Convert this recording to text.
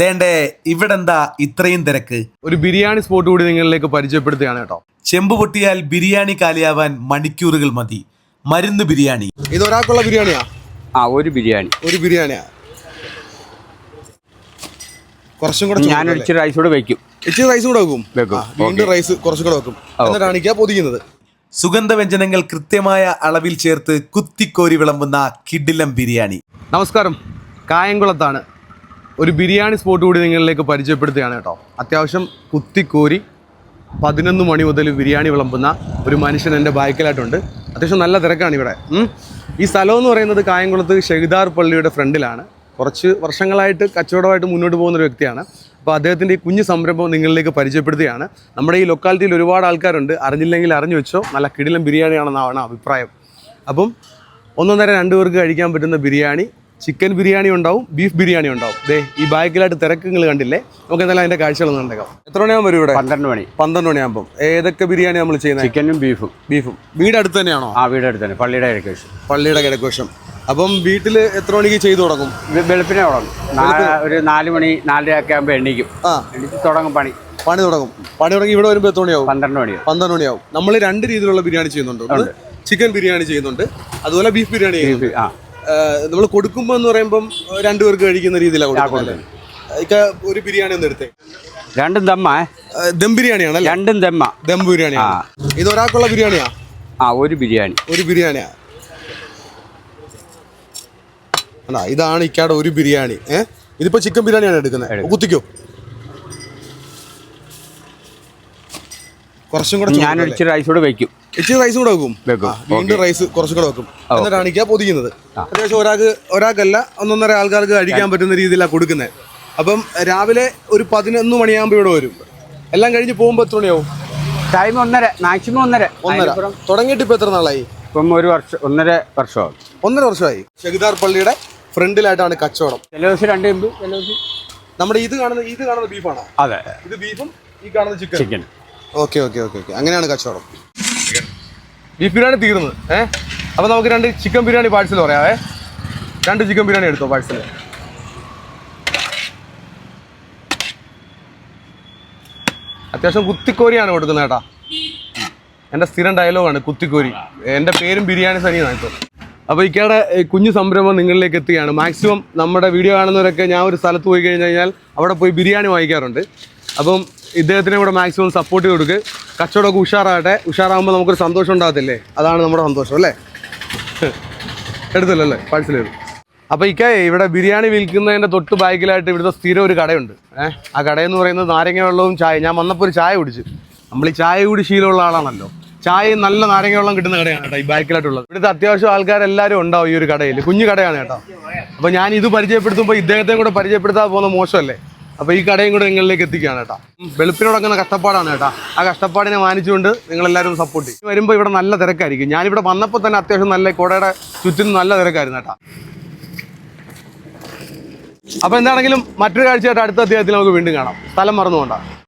ദേണ്ടേ ഇവിടെന്താ ഇത്രയും തിരക്ക്? ഒരു ബിരിയാണി സ്പോട്ട് കൂടി നിങ്ങളിലേക്ക് പരിചയപ്പെടുത്തുകയാണ് കേട്ടോ. ചെമ്പ് പൊട്ടിയാൽ ബിരിയാണി കാലിയാവാൻ മണിക്കൂറുകൾ മതി. മരുന്ന് ബിരിയാണി. ഇത് ഒരാൾക്കുള്ള ബിരിയാണിയാ? ആ ഒരു ബിരിയാണി. ഒരു ബിരിയാണിയാ? കുറച്ചും കൂടെ ഞാൻ ഇച്ചിരി റൈസ് കൂടെ വെക്കും. ഇച്ചിരി റൈസ് കൂടെ വെക്കും? വെക്കും. വീണ്ടും റൈസ് കുറച്ചും കൂടെ വെക്കും. എന്നിട്ടാണ് കാണിക്കാ പൊതിക്കുന്നത് സുഗന്ധവ്യഞ്ജനങ്ങൾ കൃത്യമായ അളവിൽ ചേർത്ത് കുത്തിക്കോരി വിളമ്പുന്ന കിഡിലം ബിരിയാണി. നമസ്കാരം. കായംകുളത്താണ്. ഒരു ബിരിയാണി സ്പോട്ട് കൂടി നിങ്ങളിലേക്ക് പരിചയപ്പെടുത്തുകയാണ് കേട്ടോ. അത്യാവശ്യം കുത്തിക്കോരി പതിനൊന്ന് മണി മുതൽ ബിരിയാണി വിളമ്പുന്ന ഒരു മനുഷ്യൻ എന്റെ ബാക്കിലായിട്ടുണ്ട്. അത്യാവശ്യം നല്ല തിരക്കാണ് ഇവിടെ. ഈ സ്ഥലം എന്ന് പറയുന്നത് കായംകുളത്ത് ഷെഹിദാർ പള്ളിയുടെ ഫ്രണ്ടിലാണ്. കുറച്ച് വർഷങ്ങളായിട്ട് കച്ചവടമായിട്ട് മുന്നോട്ട് പോകുന്ന ഒരു വ്യക്തിയാണ്. അപ്പോൾ അദ്ദേഹത്തിന്റെ ഈ കുഞ്ഞു സംരംഭം നിങ്ങളിലേക്ക് പരിചയപ്പെടുത്തുകയാണ്. നമ്മുടെ ഈ ലൊക്കാലിറ്റിയിൽ ഒരുപാട് ആൾക്കാരുണ്ട്. അറിഞ്ഞില്ലെങ്കിൽ അറിഞ്ഞു വെച്ചോ. നല്ല കിടിലം ബിരിയാണിയാണെന്നാണ് അഭിപ്രായം. അപ്പം ഒന്നൊന്നര രണ്ട് പേർക്ക് കഴിക്കാൻ പറ്റുന്ന ബിരിയാണി ചിക്കൻ ബിരിയാണി ഉണ്ടാവും ബീഫ് ബിരിയാണി ഉണ്ടാവും. ദേ ഈ ബാക്കിലായിട്ട് തിരക്ക് നിങ്ങൾ കണ്ടില്ലേ? നമുക്ക് എന്തായാലും അതിന്റെ കാഴ്ചകൾ കണ്ടേക്കാം. എത്ര മണിയാകുമ്പോൾ വരും ഇവിടെ? പന്ത്രണ്ട് മണി. പന്ത്രണ്ട് മണിയാകുമ്പോൾ ഏതൊക്കെ ബിരിയാണി നമ്മൾ ചെയ്യുന്നത് ചിക്കനും ബീഫും ബീഫും വീട് അടുത്ത് തന്നെയാണോ? ആ വീട് അടുത്ത് തന്നെ. പള്ളിയുടെ കിഴക്കുവശം പള്ളിയുടെ കിഴക്കുവശം അപ്പം വീട്ടിൽ എത്ര മണിക്ക് ചെയ്തു തുടങ്ങും? വെളുപ്പിനെ തുടങ്ങും. ഒരു നാല് മണി നാലരയൊക്കെ ആകുമ്പോൾ എണ്ണിക്കും ആ. എണ്ണിച്ച് തുടങ്ങും പണി. പണി തുടങ്ങും. പണി തുടങ്ങി ഇവിടെ വരുമ്പോൾ എത്ര മണിയാവും? പന്ത്രണ്ട് മണിയാവും. പന്ത്രണ്ട് മണിയാവും. നമ്മൾ രണ്ട് രീതിയിലുള്ള ബിരിയാണി ചെയ്യുന്നുണ്ട്. ചിക്കൻ ബിരിയാണി ചെയ്യുന്നുണ്ട്. അതുപോലെ ബീഫ് ബിരിയാണി ചെയ്യുന്നുണ്ട്. ആ. നമ്മൾ കൊടുക്കുമ്പോൾ എന്ന് പറയുമ്പം രണ്ടുപേർക്ക് കഴിക്കുന്ന രീതിയിലാണ് ഇക്ക ഒരു ബിരിയാണി ഒന്ന് എടുത്തേ. രണ്ടും ദമ്മ ദം ബിരിയാണിയാണ് രണ്ടും ദമ്മ. ദം ബിരിയാണിയാണ്? ഇത് ഒരാൾക്കുള്ള ബിരിയാണിയാ? ആ ഒരു ബിരിയാണി. ഒരു ബിരിയാണിയാ? അല്ല ഇതാണ് ഇക്കാടെ ഒരു ബിരിയാണി ഏ? ഇതിപ്പോ ചിക്കൻ ബിരിയാണിയാണ് എടുക്കുന്നത്. കുത്തിക്കോ. കുറച്ചും കൂടെ ഇച്ചിരി റൈസ് കൂടെ വെക്കും. ഇച്ചിരി റൈസ് കൂടെ വെക്കും. വീണ്ടും റൈസ് കുറച്ചും കൂടെ വെക്കും. എന്നിട്ടാണ് ഇക്കാ പൊതിക്കുന്നത് അത്യാവശ്യം ഒരാൾക്ക് ഒരാൾക്കല്ല ഒന്നൊന്നര ആൾക്കാർക്ക് കഴിക്കാൻ പറ്റുന്ന രീതിയിലാണ് കൊടുക്കുന്നത് അപ്പം രാവിലെ ഒരു പതിനൊന്ന് മണിയാകുമ്പോൾ ഇവിടെ വരും. എല്ലാം കഴിഞ്ഞ് പോകുമ്പോൾ എത്ര മണിയാവും? ടൈം ഒന്നര. മാക്സിമം ഒന്നര. ഒന്നര. തുടങ്ങിയിട്ട് ഇപ്പൊ എത്ര നാളായി? ഇപ്പം ഒരു വർഷം ഒന്നര വർഷമാകും ഒന്നര വർഷമായി. ഷെഹിദാർ പള്ളിയുടെ ഫ്രണ്ടിലായിട്ടാണ് കച്ചവടം. ചില രണ്ട് ദിവസം നമ്മുടെ ഇത് കാണുന്ന ഇത് കാണുന്ന ബീഫാണോ അതെ. ഇത് ബീഫും ഈ കാണുന്ന chicken chicken okay okay okay okay അങ്ങനെയാണ് കച്ചവടം. ബീഫ് ബിരിയാണി തീർന്നത് ഏ? അപ്പോൾ നമുക്ക് രണ്ട് ചിക്കൻ ബിരിയാണി പാഴ്സൽ പറയാവേ രണ്ട് ചിക്കൻ ബിരിയാണി എടുത്തോ പാഴ്സൽ അത്യാവശ്യം കുത്തിക്കോരിയാണ് കൊടുക്കുന്നത് കേട്ടാ. എന്റെ സ്ഥിരം ഡയലോഗാണ് കുത്തിക്കോരി. എന്റെ പേരും ബിരിയാണി സനിയാണ് ഇപ്പോൾ അപ്പോൾ ഇക്കയുടെ കുഞ്ഞു സംരംഭം നിങ്ങളിലേക്ക് എത്തുകയാണ്. മാക്സിമം നമ്മുടെ വീഡിയോ കാണുന്നവരൊക്കെ ഞാൻ ഒരു സ്ഥലത്ത് പോയി കഴിഞ്ഞ് കഴിഞ്ഞാൽ അവിടെ പോയി ബിരിയാണി വാങ്ങിക്കാറുണ്ട്. അപ്പം ഇദ്ദേഹത്തിനെ കൂടെ മാക്സിമം സപ്പോർട്ട് കൊടുക്ക്. കച്ചവടമൊക്കെ ഉഷാറാകട്ടെ. ഉഷാറാകുമ്പോൾ നമുക്കൊരു സന്തോഷം ഉണ്ടാകത്തില്ലേ? അതാണ് നമ്മുടെ സന്തോഷം അല്ലേ? എടുത്തല്ലോ അല്ലേ അപ്പോൾ ഇക്ക ഇവിടെ ബിരിയാണി വിൽക്കുന്നതിന്റെ തൊട്ട് ബാക്കിലായിട്ട് ഇവിടുത്തെ സ്ഥിരം ഒരു കടയുണ്ട്. ഏഹ് ആ കടയെന്ന് പറയുന്നത് നാരങ്ങ വെള്ളവും ചായ ഞാൻ വന്നപ്പോൾ ഒരു ചായ കുടിച്ചു. നമ്മൾ ഈ ചായ കൂടി ശീലമുള്ള ആളാണല്ലോ. ചായയും നല്ല നാരങ്ങ വെള്ളം കിട്ടുന്ന കടയാണ് കേട്ടോ ഈ ബാക്കിലായിട്ടുള്ളത്. ഇവിടുത്തെ അത്യാവശ്യം ആൾക്കാരെല്ലാവരും ഉണ്ടാവും ഈ ഒരു കടയിൽ. കുഞ്ഞു കടയാണ് കേട്ടോ. അപ്പോൾ ഞാൻ ഇത് പരിചയപ്പെടുത്തുമ്പോൾ ഇദ്ദേഹത്തെ കൂടെ പരിചയപ്പെടുത്താൻ പോകുന്ന മോശമല്ലേ? അപ്പോൾ ഈ കടയും കൂടെ നിങ്ങളിലേക്ക് എത്തിക്കുകയാണ് കേട്ടോ. വെളുപ്പിനോടങ്ങുന്ന കഷ്ടപ്പാടാണ് കേട്ടോ. ആ കഷ്ടപ്പാടിനെ മാനിച്ചുകൊണ്ട് നിങ്ങൾ എല്ലാവരും സപ്പോർട്ട് ചെയ്യും. വരുമ്പോൾ ഇവിടെ നല്ല തിരക്കായിരിക്കും. ഞാനിവിടെ വന്നപ്പോൾ തന്നെ അത്യാവശ്യം നല്ല കുടയുടെ ചുറ്റും നല്ല തിരക്കായിരുന്നു കേട്ടോ. അപ്പോൾ എന്താണെങ്കിലും മറ്റൊരു കാഴ്ചയായിട്ട് അടുത്ത അധ്യായത്തിൽ നമുക്ക് വീണ്ടും കാണാം. സ്ഥലം മറന്നുകൊണ്ടാണ്